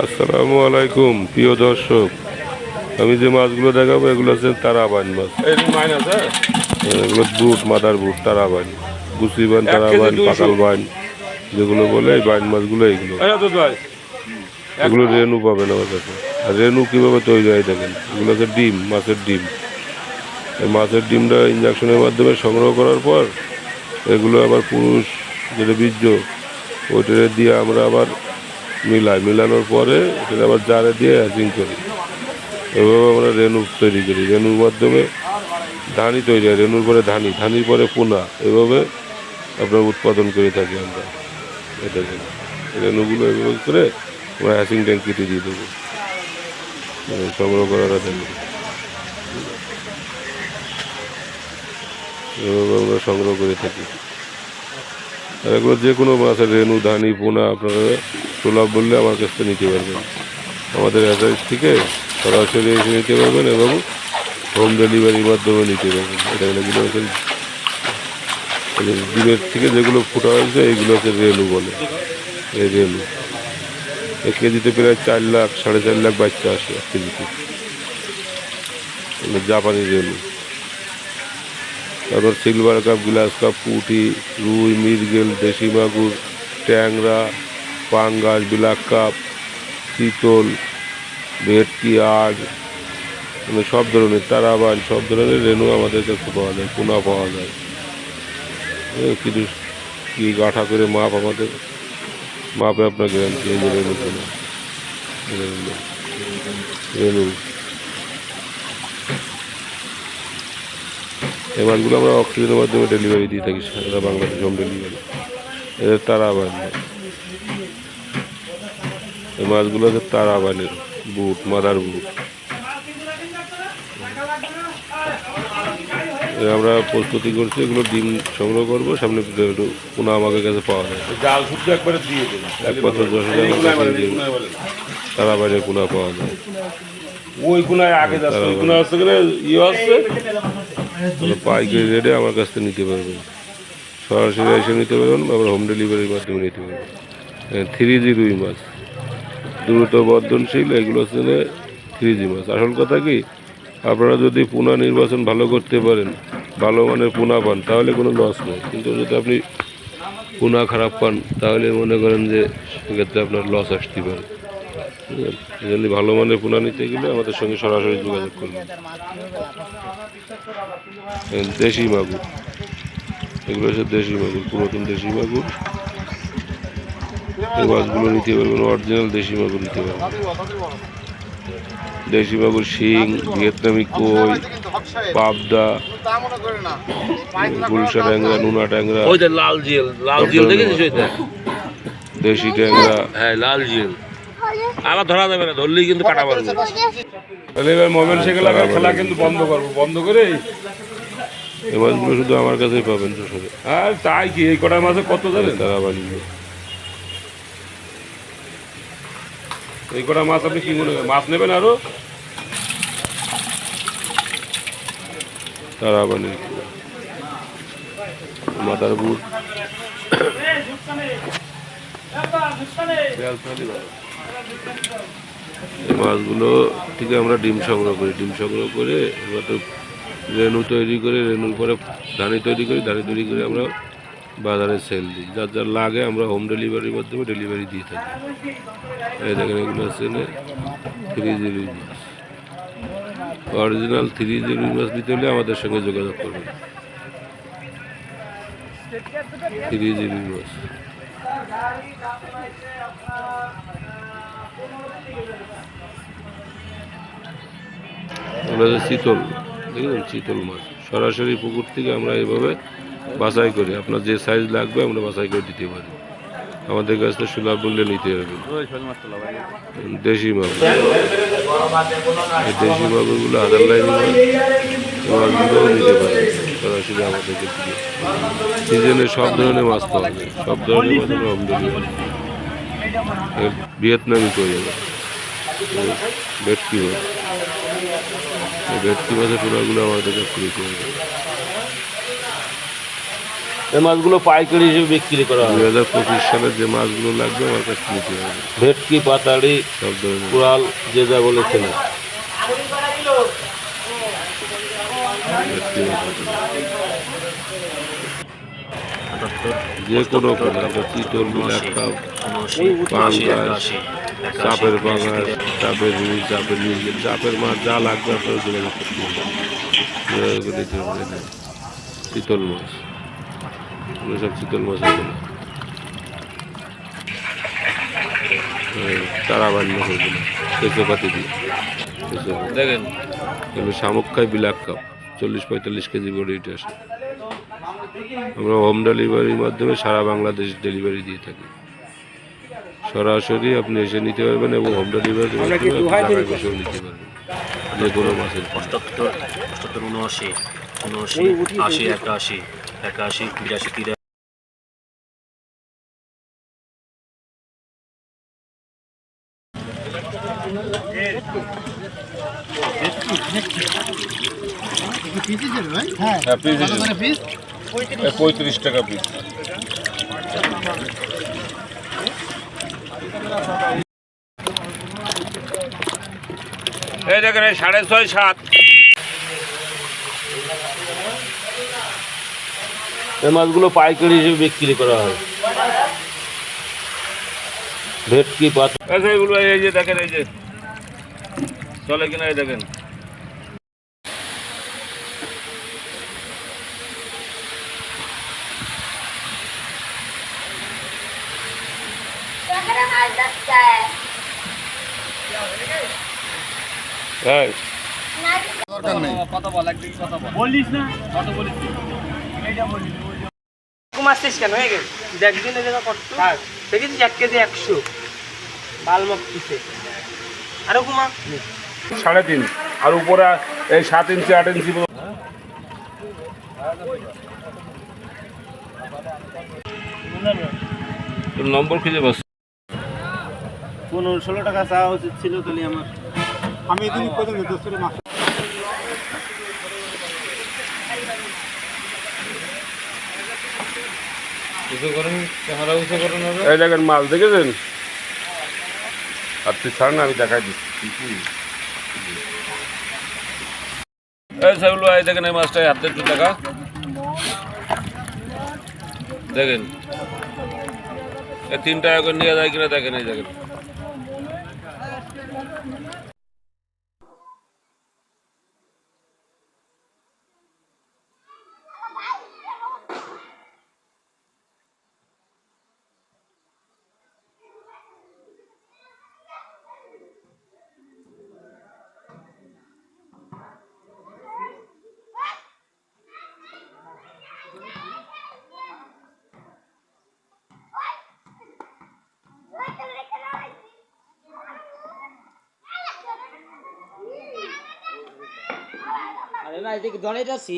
আসসালামু আলাইকুম প্রিয় দর্শক। আমি যে মাছগুলো দেখাবো এগুলো হচ্ছে তারাবাইন মাছ। এগুলো বুট মাদার বুট তারাবাইন গুচি বাইন তারাবাইন। পাকাল বাইন যেগুলো বলে এই বাইন মাছগুলো এগুলো এগুলো রেনু পাবেন আমার কাছে। আর রেনু কীভাবে তৈরি হয় দেখেন? এগুলো হচ্ছে ডিম মাছের ডিম। এই মাছের ডিমটা ইঞ্জেকশনের মাধ্যমে সংগ্রহ করার পর এগুলো আবার পুরুষ যেটা বীর্য ওইটা দিয়ে আমরা আবার মিলাই, মিলানোর পরে এটা আবার জারে দিয়ে হ্যাচিং করি। এভাবে আমরা রেনু তৈরি করি। রেনুর মাধ্যমে ধানি তৈরি হয়। রেনুর পরে ধানি, ধানির পরে পোনা। এভাবে আপনার উৎপাদন করে থাকি আমরা। এটাকে রেনুগুলো এভাবে করে আমরা হ্যাচিং ট্যাঙ্ক কেটে দিয়ে দেবো। মানে সংগ্রহ করার এভাবে আমরা সংগ্রহ করে থাকি। এগুলো যে কোনো মাছের রেনু ধানি, পোনা আপনারা সুলভ বললে আমার কাছ থেকে নিতে পারবেন। আমাদের অ্যাড্রেস থেকে সরাসরি এসে নিতে পারবেন এবং হোম ডেলিভারির মাধ্যমে নিতে পারবেন। এটা এগুলো হচ্ছে ডিমের থেকে যেগুলো ফুটা হয়েছে এইগুলো হচ্ছে রেনু বলে। এই রেলু। এক কেজিতে প্রায় চার লাখ, সাড়ে চার লাখ বাচ্চা আসে এক কেজিতে। জাপানি রেলু। তারপর সিলভার কাপ, গ্লাস কাপ, পুঁটি, রুই, মৃগেল, দেশি মাগুর, ট্যাংরা পাঙ্গাস ব্ল্যাক কাপ চিতল ভেটকি আগ মানে সব ধরনের, তারাবান, সব ধরনের রেনু আমাদের কাছে পাওয়া যায়, পোনা পাওয়া যায়। কিছু কি গাঠা করে মাপ আমাদের, মাপে যে রেনু রেনু এই মাছগুলো আমরা অক্সিজেনের মাধ্যমে ডেলিভারি দিয়ে থাকি, সারা বাংলাদেশ হোম ডেলিভারি। এদের তারাবান। মাছ এই মাছগুলো হচ্ছে তারাবানের বুট মাদার বুট। আমরা প্রস্তুতি করছি এগুলো ডিম সংগ্রহ করব সামনে একটু পোনা আমাদের কাছে পাওয়া যায়। জাল শুদ্ধ একবারে দিয়ে দেবেন। এক পাত্র দশ হাজার দিয়ে তারাবানের পোনা পাওয়া যায়। ওই গুনায় আগে যাচ্ছে ওই হচ্ছে গেলে ইয়ে তাহলে পাইকারি রেটে আমার কাছ থেকে নিতে পারবেন। সরাসরি এসে নিতে পারবেন আবার হোম ডেলিভারির মাধ্যমে নিতে পারবেন। থ্রি জি রুই মাছ। দ্রুত বর্ধনশীল, এগুলো হচ্ছে থ্রি জি মাছ আসল কথা কি, আপনারা যদি পোনা নির্বাচন ভালো করতে পারেন, ভালো মানের পোনা পান, তাহলে কোনো লস নেই। কিন্তু যদি আপনি পোনা খারাপ পান, তাহলে মনে করেন যে সেক্ষেত্রে আপনার লস আসতে পারে। জন্য ভালো মানের পোনা নিতে গেলে আমাদের সঙ্গে সরাসরি যোগাযোগ করবেন দেশি মাগুর। এগুলো হচ্ছে দেশি মাগুর, পুরাতন দেশি মাগুর। এই মাছগুলো নিতে পারবেন অরিজিনাল দেশি মাগুর নিতে পারবেন। দেশি মাগুর শিং ভিয়েতনামি কই পাবদা গুলশা ট্যাংরা নুনা ট্যাংরা ওই লাল জিল লাল জিল দেখেছিস ওইটা দেশি ট্যাংরা। হ্যাঁ লাল জিল। আবার ধরা যাবে না ধরলেই কিন্তু কাটা পারবে তাহলে এবার মোবাইল শেখে লাগা খেলা কিন্তু বন্ধ করব বন্ধ করে এই মাছগুলো শুধু আমার কাছেই পাবেন যশোরে আর তাই কি এই কটা মাসে কত জানেন? তারা বানিয়ে এই কটা মাছ আপনি কি মনে মাছ নেবেন আরও? তারা মাথার বুট। মাছগুলো থেকে আমরা ডিম সংগ্রহ করি। ডিম সংগ্রহ করে এবার তো রেনু তৈরি করে রেনুর পরে ধানি তৈরি করি। ধানি তৈরি করে আমরা বাজারে সেল দিই। যার যার লাগে আমরা হোম ডেলিভারির মাধ্যমে ডেলিভারি দিয়ে থাকি। এই দেখেন এগুলো হচ্ছে থ্রি জি মাছ অরিজিনাল থ্রি জি মাছ নিতে হলে আমাদের সঙ্গে যোগাযোগ করবেন। থ্রি জি মাছ হচ্ছে চিতল দেখলেন চিতল মাছ। সরাসরি পুকুর থেকে আমরা এইভাবে বাছাই করে। আপনার যে সাইজ লাগবে, আমরা বাছাই করে দিতে পারি। আমাদের কাছ থেকে সুলভ মূল্যে নিতে হবে। দেশি মাছ এই দেশি মাগুরগুলো হাজার লাইন মাছ মাছগুলোও নিতে পারে। সরাসরি আমাদের থেকে। সিজনে সব ধরনের মাছ পাওয়া যায়। সব ধরনের মাছ আমরা হোম ভিয়েতনামি করে। ভেটকি মাছ। ভেটকি মাছের পোনাগুলো আমাদের কাছ নিতে হবে। এই মাছগুলো পাইকারি হিসেবে বিক্রি করা দুই হয় হাজার পঁচিশ সালে যে মাছগুলো লাগবে আমার কাছে নিতে হবে। ভেটকি পাতাড়ি সব ধরনের। কুড়াল যে যা ভেটকি যে কোনো চিতল বিলাক কাপ পাঙ্গাস চাপের পাঙ্গাস চাপের রুই চাপের চাপের মাছ যা লাগবে আপনার যোগাযোগ করতে হবে। চিতল মাছ। এগুলো সব চিতল মাছ না তারা বান্য করবে না কেঁচো পাতি দিয়ে। দেখেন। এগুলো শামুক খাই বিলাক কাপ। চল্লিশ পঁয়তাল্লিশ কেজি বড়ি এটা আসে। আমরা হোম ডেলিভারির মাধ্যমে সারা বাংলাদেশ ডেলিভারি দিয়ে থাকি। সরাসরি আপনি এসে নিতে পারবেন এবং হোম ডেলিভারি বসেও নিতে পারবেন। যে কোনো। অষ্টাত্তর অষ্টাত্তর উনআশি উনআশি আশি একাশি। একাশি বিরাশি তিরাশি। হ্যাঁ পিস পঁয়ত্রিশ টাকা পিস এই দেখেন সাড়ে ছয় সাত। এই মাছগুলো পাইকারি হিসেবে বিক্রি করা হয়। ভেটকি পাতা এগুলো এই যে দেখেন এই যে। চলে কিনা এই দেখেন। এখানে মাছ ধরছে হ্যাঁ মারছিস কেন? হয়ে গেছে দেখ দিনে দেখা কত দেখেছিস এক কেজি একশো? বাল মাপ পিসে। আরও কুমা সাড়ে তিন। আর উপরে এই সাত ইঞ্চি আট ইঞ্চি নম্বর খুঁজে পনেরো ষোলো টাকা চাওয়া উচিত ছিল তাহলে আমার। আমি দোস্তরে মাছ এই দেখেন মাছ দেখেছেন? আর তুই ছাড় না, আমি দেখাই দিচ্ছি। এই সেগুলো, এই দেখেন এই মাছটা হাতে একটু দেখা দেখেন। এই তিন টাকা করে নিয়ে যায় কিনা, দেখেন, এই দেখেন। না এদিকে দনেটা আছি।